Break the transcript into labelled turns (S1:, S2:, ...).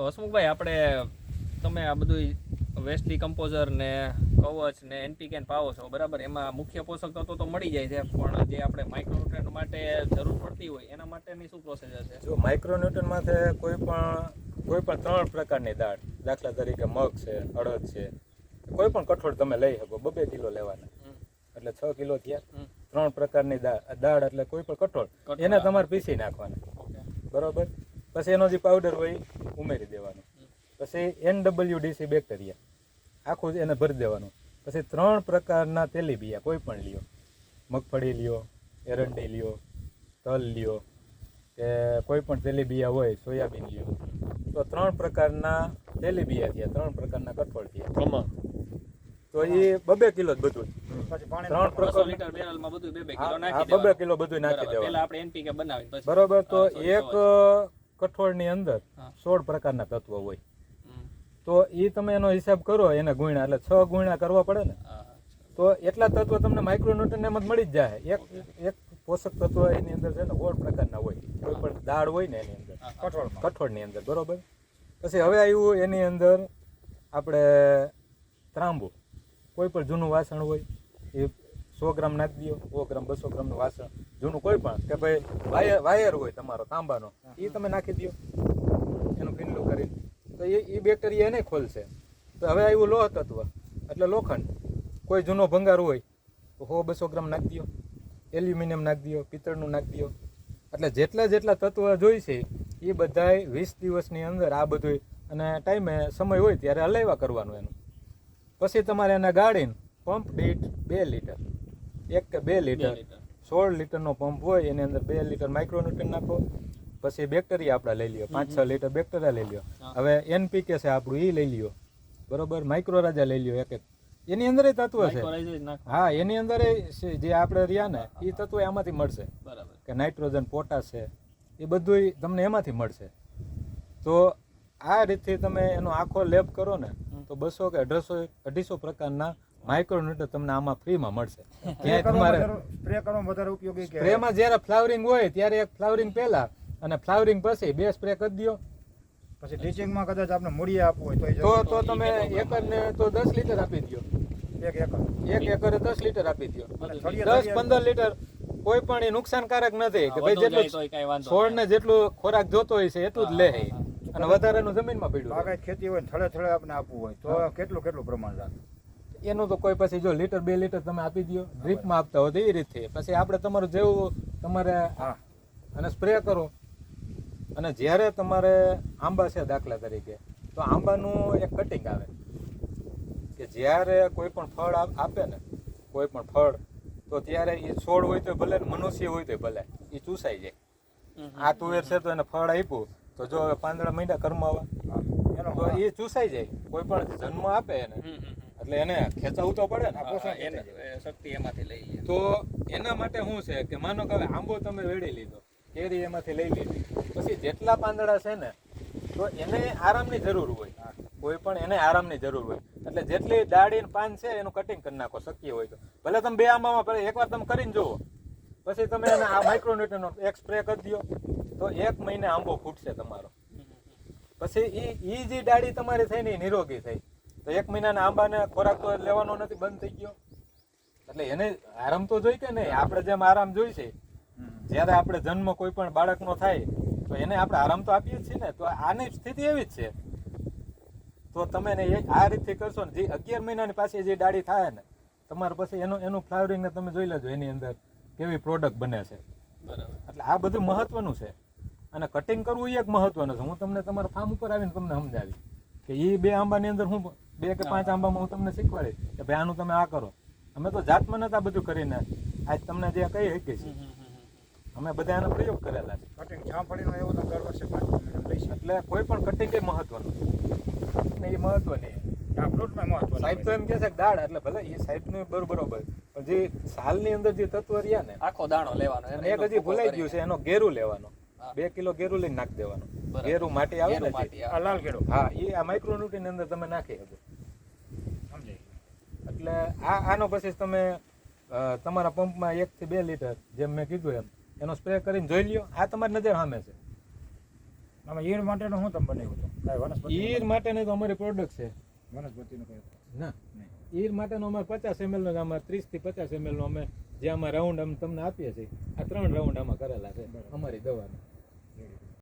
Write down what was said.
S1: તો હસમુખભાઈ આપણે તમે આ બધું વેસ્ટ ડિકમ્પોઝર ને કવચ ને એનપીકે પાવો છો બરાબર? એમાં મુખ્ય પોષક તત્વો તો મળી જાય છે પણ જે આપણે માઇક્રોન્યુટ્રન માટે જરૂર પડતી હોય એના માટેની શું પ્રોસેસ છે
S2: જો માઇક્રોન્યુટ્રન માટે કોઈ પણ કોઈ પણ ત્રણ પ્રકારની દાળ દાખલા તરીકે મગ છે અડદ છે કોઈ પણ કઠોળ તમે લઈ શકો બબે કિલો લેવાના. એટલે છ કિલો થયા. ત્રણ પ્રકારની દાળ દાળ એટલે કોઈ પણ કઠોળ એને તમારે પીસી નાખવાના. બરોબર? પછી એનો જે પાવડર હોય ઉમેરી દેવાનો. પછી એન એનડબલ્યુડીસી બેક્ટેરિયા આખું જ એને ભરી દેવાનું. પછી ત્રણ પ્રકારના તેલીબિયા કોઈ પણ લ્યો. મગફળી લ્યો એરંડી લ્યો તલ લ્યો કે કોઈ પણ તેલીબિયા હોય સોયાબીન લ્યો. તો ત્રણ પ્રકારના તેલીબિયા થયા ત્રણ પ્રકારના કઠોળ થયા.
S1: કમા.
S2: તો એ બબે કિલો જ બધું
S3: પછી
S2: ત્રણ પ્રકાર
S1: લીટર બેરલમાં બધું બે બે કિલો નાખી
S2: બબે કિલો બધું નાખી
S1: બરાબર.
S2: દેવાનું.
S1: આપણે એનપીકે બનાવી
S2: બરોબર તો એક. કઠોળની અંદર સોળ પ્રકારના તત્વો હોય. તો એ તમે એનો હિસાબ કરો એને ગુણ્યા એટલે છ ગુણ્યા કરવા પડે ને. તો એટલા તત્વો તમને માઇક્રોન્યુટ્રન એમ જ મળી જ જાય. એક એક પોષક તત્વ એની અંદર છે ને ગોળ પ્રકારના હોય. કોઈ પણ દાળ હોય ને એની અંદર.
S1: હા.
S2: કઠોળની અંદર બરોબર? પછી હવે આવ્યું એની અંદર આપણે ત્રાંબુ. કોઈ પણ જૂનું વાસણ હોય એ સો ગ્રામ નાખી દો સો ગ્રામ, બસો ગ્રામનું વાસણ, જૂનું કોઈ પણ, કે ભાઈ વાયર વાયર હોય તમારો, તાંબાનો એ તમે નાખી દો એનું પીંડલું કરીને. તો એ એ બેક્ટેરિયા એને ખોલશે. તો હવે આવ્યું લોહ તત્વ એટલે લોખંડ. કોઈ જૂનો ભંગાર હોય, તો સો બસો ગ્રામ નાખી દો એલ્યુમિનિયમ નાખી દો પિત્તળનું નાખી દો એટલે જેટલા જેટલા તત્વ જોઈશે એ બધાય વીસ દિવસની અંદર આ બધું અને ટાઈમે સમય હોય ત્યારે હલાવ્યા કરવાનું એનું. પછી તમારે એને ગાળીને પંપ દીઠ બે લીટર. એક કે બે લીટર. સોળ લીટરનો પંપ હોય એની અંદર બે લીટર માઇક્રોન્યુટ્રન નાખો પછી બેક્ટેરિયા આપણે લઈ લ્યો. પાંચ છ લીટર બેક્ટેરિયા લઈ લ્યો. હવે એનપીકે છે આપણું એ લઈ લ્યો. બરોબર? માઇક્રોરાજા લઈ લ્યો એક એક. એની અંદર એ તત્વ છે. હા એની અંદર જે આપણે રહ્યા ને એ તત્વ એમાંથી મળશે.
S1: બરાબર.
S2: કે નાઇટ્રોજન પોટાશ છે એ બધું તમને એમાંથી મળશે. તો આ રીતથી તમે એનો આખો લેબ કરો ને તો બસો કે અઢસો અઢીસો પ્રકારના માઇક્રોન્યુટ્રન તમને આમાં ફ્રીમાં મળશે. ક્યાંય તમારે
S3: સ્પ્રે કરવામાં વધારે ઉપયોગી કે
S2: સ્પ્રેમાં જ્યારે ફ્લાવરિંગ હોય ત્યારે એક ફ્લાવરિંગ પહેલા અને ફ્લાવરિંગ પછી બે સ્પ્રે કરી દો
S3: પછી ટીચિંગમાં કદાચ આપણે મૂળિયા આપવું હોય
S2: તો
S3: તો
S2: એક તમે એકરને તો દસ લીટર આપી દો
S3: એક એકર.
S2: એક એકરે દસ લીટર આપી દો દસ પંદર લીટર કોઈ પણ એ નુકસાનકારક નથી કે ભાઈ જેટલું છોડને જેટલું ખોરાક જોતો હોય છે એટલું જ લે. અને વધારાનું જમીનમાં પીડ્યું.
S3: ખેતી હોય ને થળે થળે આપણે આપવું હોય તો કેટલું કેટલું પ્રમાણ રાખે?
S2: એનું તો કોઈ પછી જો લીટર બે લીટર તમે આપી દો ડ્રીપમાં આપતા હોય તો એ રીતે. પછી આપણે તમારું જેવું તમારે
S3: હા.
S2: અને સ્પ્રે કરો. અને જ્યારે તમારે આંબા છે દાખલા તરીકે તો આંબાનું એક કટિંગ આવે. કે જ્યારે કોઈ પણ ફળ આપ- આપે ને કોઈ પણ ફળ તો ત્યારે એ છોડ હોય તો ભલે મનુષ્ય હોય તો ભલે એ ચૂસાઈ જાય. આ તુવેર છે તો એને ફળ આપ્યું તો જો પાંદડા મહિના કરમાવા
S3: આવે એનો
S2: તો એ ચૂસાઈ જાય. કોઈ પણ જન્મ આપે એને. એટલે એને ખેંચાવું તો પડે ને
S1: એને. શક્તિ એમાંથી લઈ લે.
S2: તો એના માટે શું છે કે માનો કે હવે આંબો તમે વેડી લીધો કેરી એમાંથી લઈ લીધી. પછી જેટલા પાંદડા છે ને તો એને આરામની જરૂર હોય. કોઈ પણ એને આરામની જરૂર હોય. એટલે જેટલી દાડી પાન છે એનું કટિંગ કરી નાખો શક્ય હોય તો. ભલે તમે બે આંબામાં પહેલાં એકવાર તમે કરીને જુઓ. પછી તમે એને આ માઇક્રોન્યુટ્રન એક સ્પ્રે કરી દો તો એક મહિને આંબો ફૂટશે તમારો. પછી એ એ જે ડાળી તમારી થઈ ને નિરોગી થઈ. તો એક મહિનાના આંબાને ખોરાક તો લેવાનો નથી બંધ થઈ ગયો. એટલે એને આરામ તો જોઈ કે નહીં આપણે જેમ આરામ જોઈ છે. જ્યારે આપણે જન્મ કોઈ પણ બાળકનો થાય તો એને આપણે આરામ તો આપીએ જ છીએ ને તો આની સ્થિતિ એવી જ છે. તો તમે એ- આ રીતથી કરશો ને જે અગિયાર મહિનાની પાછી જે ડાળી થાય ને તમારે પછી એનું એનું ફ્લાવરિંગ ને તમે જોઈ લેજો એની અંદર કેવી પ્રોડક્ટ બને છે.
S1: બરાબર.
S2: એટલે આ બધું મહત્વનું છે. અને કટિંગ કરવું એ એક મહત્વનું છે. હું તમને તમારા ફાર્મ ઉપર આવીને તમને સમજાવી કે એ બે આંબાની અંદર હું બે કે પાંચ આંબામાં હું તમને શીખવાડી કે ભાઈ આનું તમે આ કરો. અમે તો જાતમાં નતા બધું કરીને આજ તમને જે કહી શકીએ છે
S1: હમ, હમ, હમ.
S2: અમે બધા એનો પ્રયોગ કરેલા છે.
S3: કટિંગ જામફળીનો એવો તો દર વર્ષે
S2: એટલે કોઈ પણ કટિંગ એ મહત્વનું ને એ મહત્વની સાહેબ તો એમ કે છે કે દાળ એટલે ભલે એ સાહેબનું બરોબર બરોબર પણ જે સાલની અંદર જે તત્વ રહ્યા ને
S1: આખો દાણો લેવાનો એને
S2: એક હજી ભૂલાઈ ગયું છે એનો ગેરું લેવાનો. બે કિલો ગેરું લઈને નાખી દેવાનું. ગેરું માટી આવે ને
S3: લાલ કેળો
S2: હા એ આ માઇક્રોન્યુટ્રીન અંદર તમે નાખી શકો. એટલે આ આનો પછી તમે તમારા પંપમાં એક થી બે લીટર જેમ મેં કીધું એમ એનો સ્પ્રે કરીને જોઈ લ્યો. આ તમારી નજર સામે છે.
S3: આમાં ઈર માટેનો શું તમે બનાવ્યું હતું? કાંઈ વનસ્પતિ
S2: ઈર માટેની તો અમારી પ્રોડક્ટ છે.
S3: વનસ્પતિનો કઈ
S2: ના. ઈર માટેનો અમારે પચાસ એમએલ નો અમારે ત્રીસથી પચાસ એમએલ નો અમે જે આમાં રાઉન્ડ અમે તમને આપીએ છીએ આ ત્રણ રાઉન્ડ આમાં કરેલા છે અમારી દવાના.